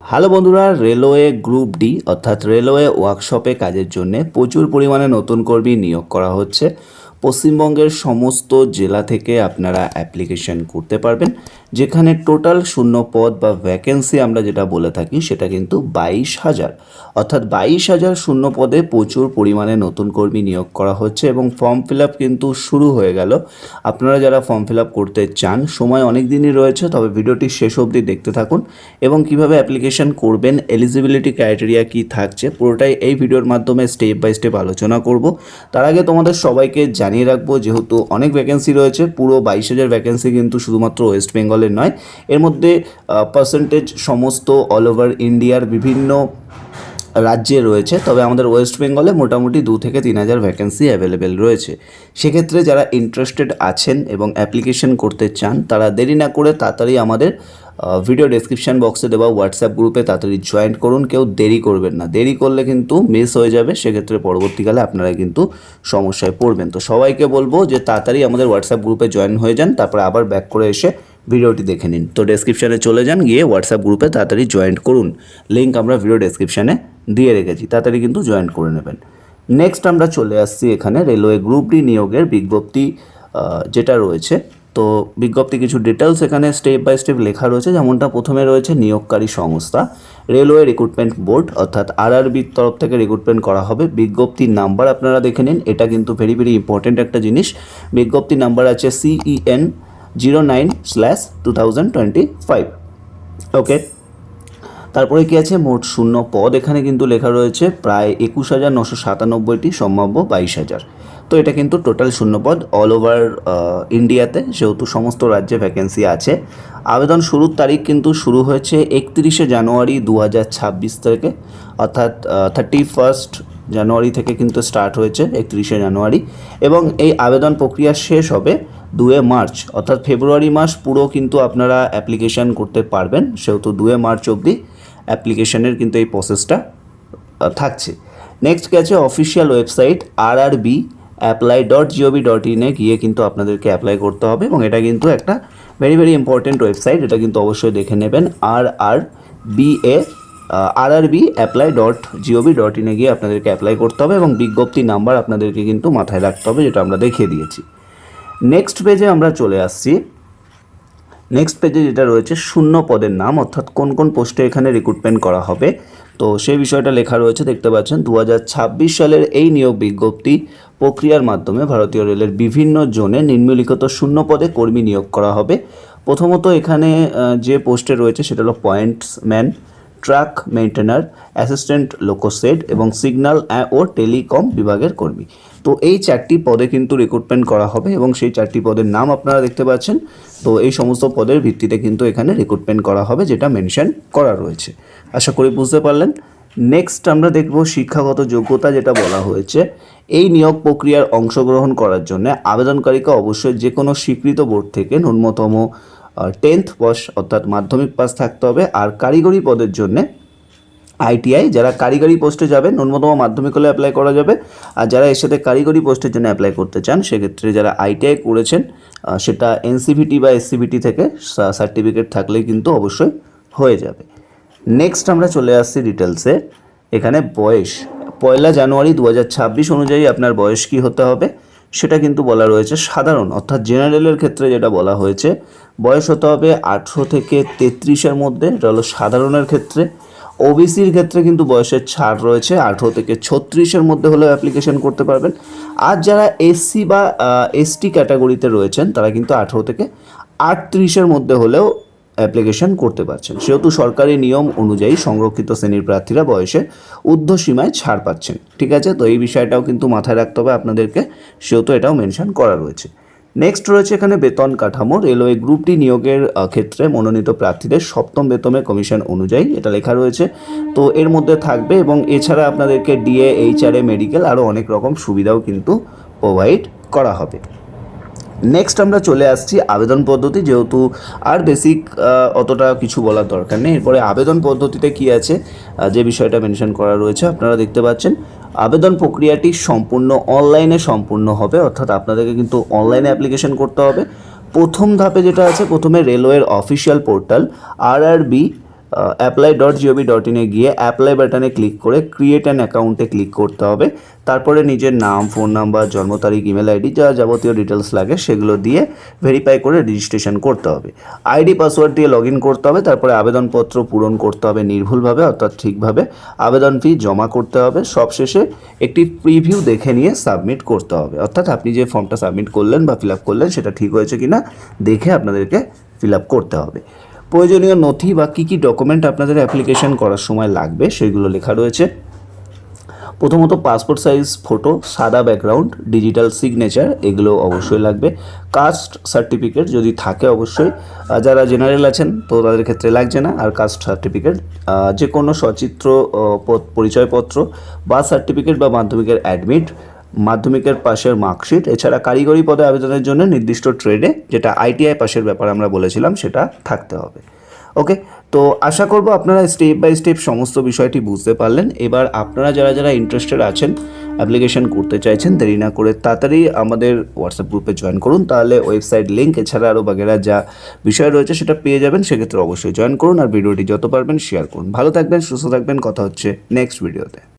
Hello বন্ধুরা, railway group D, অর্থাৎ railway ওয়ার্কশপে কাজের জন্য প্রচুর পরিমাণে নতুন কর্মী নিয়োগ করা হচ্ছে। পশ্চিমবঙ্গের সমস্ত জেলা থেকে আপনারা অ্যাপ্লিকেশন করতে পারবেন। যেখানে টোটাল শূন্য পদ বা ভ্যাকেন্সি আমরা যেটা বলে থাকি, সেটা কিন্তু বাইশ হাজার। অর্থাৎ বাইশ হাজার শূন্য পদে প্রচুর পরিমাণে নতুন কর্মী নিয়োগ করা হচ্ছে এবং ফর্ম ফিল কিন্তু শুরু হয়ে গেল। আপনারা যারা ফর্ম ফিল করতে চান, সময় অনেক দিনই রয়েছে, তবে ভিডিওটি শেষ অবধি দেখতে থাকুন এবং কীভাবে অ্যাপ্লিকেশন করবেন এলিজিবিলিটি ক্রাইটেরিয়া কি থাকছে, পুরোটাই এই ভিডিওর মাধ্যমে স্টেপ বাই স্টেপ আলোচনা করব। তার আগে তোমাদের সবাইকে জানিয়ে রাখব, যেহেতু অনেক ভ্যাকেন্সি রয়েছে, পুরো বাইশ হাজার ভ্যাকেন্সি কিন্তু শুধুমাত্র ওয়েস্ট বেঙ্গলের নয়। এর মধ্যে পার্সেন্টেজ সমস্ত অল ওভার ইন্ডিয়ার বিভিন্ন রাজ্যে রয়েছে, তবে আমাদের ওয়েস্ট বেঙ্গলে মোটামুটি দু থেকে তিন হাজার ভ্যাকেন্সি অ্যাভেলেবেল রয়েছে। সেক্ষেত্রে যারা ইন্টারেস্টেড আছেন এবং অ্যাপ্লিকেশন করতে চান, তারা দেরি না করে তাড়াতাড়ি আমাদের ভিডিও ডেসক্রিপশন বক্সে দেওয়া হোয়াটসঅ্যাপ গ্রুপে তাড়াতাড়ি জয়েন করুন। কেউ দেরি করবেন না। দেরি করলে কিন্তু মিস হয়ে যাবে। সেক্ষেত্রে পরবর্তীকালে আপনারা কিন্তু সমস্যায় পড়বেন। তো সবাইকে বলব যে তাড়াতাড়ি আমাদের হোয়াটসঅ্যাপ গ্রুপে জয়েন হয়ে যান, তারপরে আবার ব্যাক করে এসে ভিডিওটি দেখে নিন। তো ডেসক্রিপশানে চলে যান, গিয়ে হোয়াটসঅ্যাপ গ্রুপে তাড়াতাড়ি জয়েন করুন। লিঙ্ক আমরা ভিডিও ডেসক্রিপশানে দিয়ে রেখেছি। তাড়াতাড়ি কিন্তু জয়েন করে নেবেন। নেক্সট আমরা চলে আসছি এখানে রেলওয়ে গ্রুপ ডি নিয়োগের বিজ্ঞপ্তি যেটা রয়েছে। তো বিজ্ঞপ্তি কিছু ডিটেলস এখানে স্টেপ বাই স্টেপ লেখা রয়েছে। যেমনটা প্রথমে রয়েছে নিয়োগকারী সংস্থা রেলওয়ে রিক্রুটমেন্ট বোর্ড অর্থাৎ আরআরবির তরফ থেকে রিক্রুটমেন্ট করা হবে। বিজ্ঞপ্তির নাম্বার আপনারা দেখে নিন, এটা কিন্তু ভেরি ভেরি ইম্পর্টেন্ট একটা জিনিস। বিজ্ঞপ্তির নাম্বার আছে CEN zero nine slash two thousand twenty five okay তারপরে কি আছে? মোট শূন্য পদ। এখানে কিন্তু লেখা রয়েছে প্রায় একুশ হাজার নশো সাতানব্বইটি সম্ভাব্য বাইশ হাজার। তো এটা কিন্তু টোটাল শূন্য পদ অল ওভার ইন্ডিয়াতে সেহেতু সমস্ত রাজ্যে ভ্যাকেন্সি আছে। আবেদন শুরুর তারিখ কিন্তু শুরু হয়েছে একত্রিশে জানুয়ারি দু হাজার ছাব্বিশ থেকে, অর্থাৎ থার্টি ফার্স্ট জানুয়ারি থেকে কিন্তু স্টার্ট হয়েছে একত্রিশে জানুয়ারি। এবং এই আবেদন প্রক্রিয়া শেষ হবে দুয়ে মার্চ, অর্থাৎ ফেব্রুয়ারি মাস পুরো কিন্তু আপনারা অ্যাপ্লিকেশান করতে পারবেন, সেহেতু দুয়ে মার্চ অবধি। অ্যাপ্লিকেশনের কিন্তু এই প্রসেসটা থাকছে। নেক্সট গেছে official website R R B apply dot gov dot ইনে গিয়ে কিন্তু আপনাদেরকে অ্যাপ্লাই করতে হবে এবং এটা কিন্তু একটা ভেরি ভেরি ইম্পর্টেন্ট ওয়েবসাইট এটা কিন্তু অবশ্যই দেখে নেবেন আর আর বি এ R R B apply dot gov dot ইনে গিয়ে আপনাদেরকে অ্যাপ্লাই করতে হবে এবং বিজ্ঞপ্তি নাম্বার আপনাদেরকে কিন্তু মাথায় রাখতে হবে, যেটা আমরা দেখিয়ে দিয়েছি। নেক্সট পেজে আমরা চলে আসছি। নেক্সট পেজে যেটা রয়েছে, শূন্য পদের নাম, অর্থাৎ কোন কোন পোস্টে এখানে রিক্রুটমেন্ট করা হবে। তো সেই বিষয়টা লেখা রয়েছে, দেখতে পাচ্ছেন দু হাজার ছাব্বিশ সালের এই নিয়োগ বিজ্ঞপ্তি প্রক্রিয়ার মাধ্যমে ভারতীয় রেলের বিভিন্ন জোনে নিম্নলিখিত শূন্য পদে কর্মী নিয়োগ করা হবে। প্রথমত এখানে যে পোস্টে রয়েছে, সেটা হলো pointsman track maintainer assistant loco shed এবং সিগন্যাল ও টেলিকম বিভাগের কর্মী। তো এই চারটি পদে কিন্তু রিক্রুটমেন্ট করা হবে এবং সেই চারটি পদের নাম আপনারা দেখতে পাচ্ছেন। তো এই সমস্ত পদের ভিত্তিতে কিন্তু এখানে রিক্রুটমেন্ট করা হবে, যেটা মেনশন করা রয়েছে। আশা করি বুঝতে পারলেন। নেক্সট আমরা দেখব শিক্ষাগত যোগ্যতা যেটা বলা হয়েছে। এই নিয়োগ প্রক্রিয়ার অংশগ্রহণ করার জন্য আবেদনকারীকে অবশ্যই যে কোনো স্বীকৃত বোর্ড থেকে ন্যূনতম টেন্থ পাস অর্থাৎ মাধ্যমিক পাস থাকতে হবে। আর কারিগরি পদের জন্য আইটিআই যারা কারিগরি পোস্টে যাবে ন্যূনতম মাধ্যমিক হলে অ্যাপ্লাই করা যাবে। আর যারা এর সাথে কারিগরি পোস্টের জন্য অ্যাপ্লাই করতে চান, সেক্ষেত্রে যারা আইটিআই করেছেন সেটা এনসিভিটি বা এসসিভিটি থেকে সার্টিফিকেট থাকলেই কিন্তু অবশ্যই হয়ে যাবে। নেক্সট আমরা চলে আসছি ডিটেলসে এখানে বয়স, পয়লা জানুয়ারি দু হাজার ছাব্বিশ অনুযায়ী আপনার বয়স কী হতে হবে? সেটা কিন্তু বলা রয়েছে সাধারণ, অর্থাৎ জেনারেলের ক্ষেত্রে যেটা বলা হয়েছে, বয়স হতে হবে আঠেরো থেকে তেত্রিশের মধ্যে, এটা হলো সাধারণের ক্ষেত্রে। ওবিসির ক্ষেত্রে কিন্তু বয়সের ছাড় রয়েছে, আঠেরো থেকে ছত্রিশের মধ্যে হলেও অ্যাপ্লিকেশন করতে পারবেন। আর যারা এসসি বা এসটি ক্যাটাগরিতে রয়েছেন, তারা কিন্তু আঠেরো থেকে আটত্রিশের মধ্যে হলেও অ্যাপ্লিকেশন করতে পারছেন। সেহেতু সরকারি নিয়ম অনুযায়ী সংরক্ষিত শ্রেণির প্রার্থীরা বয়সে ঊর্ধ্বসীমায় ছাড় পাচ্ছেন। ঠিক আছে? তো এই বিষয়টাও কিন্তু মাথায় রাখতে হবে আপনাদেরকে। সেহেতু এটাও মেনশন করা রয়েছে। নেক্সট রয়েছে এখানে বেতন কাঠামো। রেলওয়ে গ্রুপ ডি নিয়োগের ক্ষেত্রে মনোনীত প্রার্থীদের সপ্তম বেতনের কমিশন অনুযায়ী এটা লেখা রয়েছে। তো এর মধ্যে থাকবে এবং এছাড়া আপনাদেরকে ডিএ এইচআরএ মেডিকেল আরও অনেক রকম সুবিধাও কিন্তু প্রোভাইড করা হবে। নেক্সট আমরা চলে আসছি আবেদন পদ্ধতি, যেহেতু আর বেসিক অতটা কিছু বলার দরকার নেই। এরপরে আবেদন পদ্ধতিতে কি আছে? যে বিষয়টা মেনশন করা রয়েছে, আপনারা দেখতে পাচ্ছেন। আবেদন প্রক্রিয়াটি সম্পূর্ণ অনলাইনে সম্পূর্ণ হবে, অর্থাৎ আপনাদেরকে কিন্তু অনলাইনে অ্যাপ্লিকেশন করতে হবে। প্রথম ধাপে যেটা আছে, প্রথমে রেলওয়ের official portal R R B dot gov dot ইনে গিয়ে অ্যাপ্লাই বাটনে ক্লিক করে ক্রিয়েট অ্যান অ্যাকাউন্টে ক্লিক করতে হবে। তারপরে নিজের নাম ফোন নাম্বার জন্ম তারিখ ইমেল আইডি যা যাবতীয় ডিটেলস লাগে সেগুলো দিয়ে ভেরিফাই করে রেজিস্ট্রেশন করতে হবে। আইডি পাসওয়ার্ড দিয়ে লগ করতে হবে, তারপরে আবেদনপত্র পূরণ করতে হবে নির্ভুলভাবে অর্থাৎ ঠিকভাবে। আবেদন ফি জমা করতে হবে, সবশেষে একটি প্রিভিউ দেখে নিয়ে সাবমিট করতে হবে। অর্থাৎ আপনি যে ফর্মটা সাবমিট করলেন বা ফিল করলেন, সেটা ঠিক হয়েছে কিনা, দেখে আপনাদেরকে ফিল করতে হবে। প্রয়োজনীয় নথি বা কী কী ডকুমেন্ট আপনাদের অ্যাপ্লিকেশন করার সময় লাগবে সেগুলো লেখা রয়েছে। প্রথমত পাসপোর্ট সাইজ ফটো সাদা ব্যাকগ্রাউন্ড ডিজিটাল সিগনেচার এগুলো অবশ্যই লাগবে। কাস্ট সার্টিফিকেট যদি থাকে অবশ্যই। যারা জেনারেল আছেন, তো তাদের ক্ষেত্রে লাগছে না। আর কাস্ট সার্টিফিকেট যে কোনো সচিত্র পরিচয়পত্র বা সার্টিফিকেট বা মাধ্যমিকের অ্যাডমিট মাধ্যমিকের পাশের মার্কশিট এছাড়া কারিগরি পদে আবেদনের জন্য নির্দিষ্ট ট্রেডে যেটা আইটিআই পাশের ব্যাপার আমরা বলেছিলাম, সেটা থাকতে হবে। ওকে তো আশা করব আপনারা স্টেপ বাই স্টেপ সমস্ত বিষয়টি বুঝতে পারলেন। এবার আপনারা যারা যারা ইন্টারেস্টেড আছেন অ্যাপ্লিকেশন করতে চাইছেন, দেরি না করে তাড়াতাড়ি আমাদের হোয়াটসঅ্যাপ গ্রুপে জয়েন করুন। তাহলে ওয়েবসাইট লিঙ্ক এছাড়া আরও বাগেরা যা বিষয় রয়েছে সেটা পেয়ে যাবেন, সেক্ষেত্রে অবশ্যই জয়েন করুন। আর ভিডিওটি যত পারবেন শেয়ার করুন। ভালো থাকবেন, সুস্থ থাকবেন। কথা হচ্ছে নেক্সট ভিডিওতে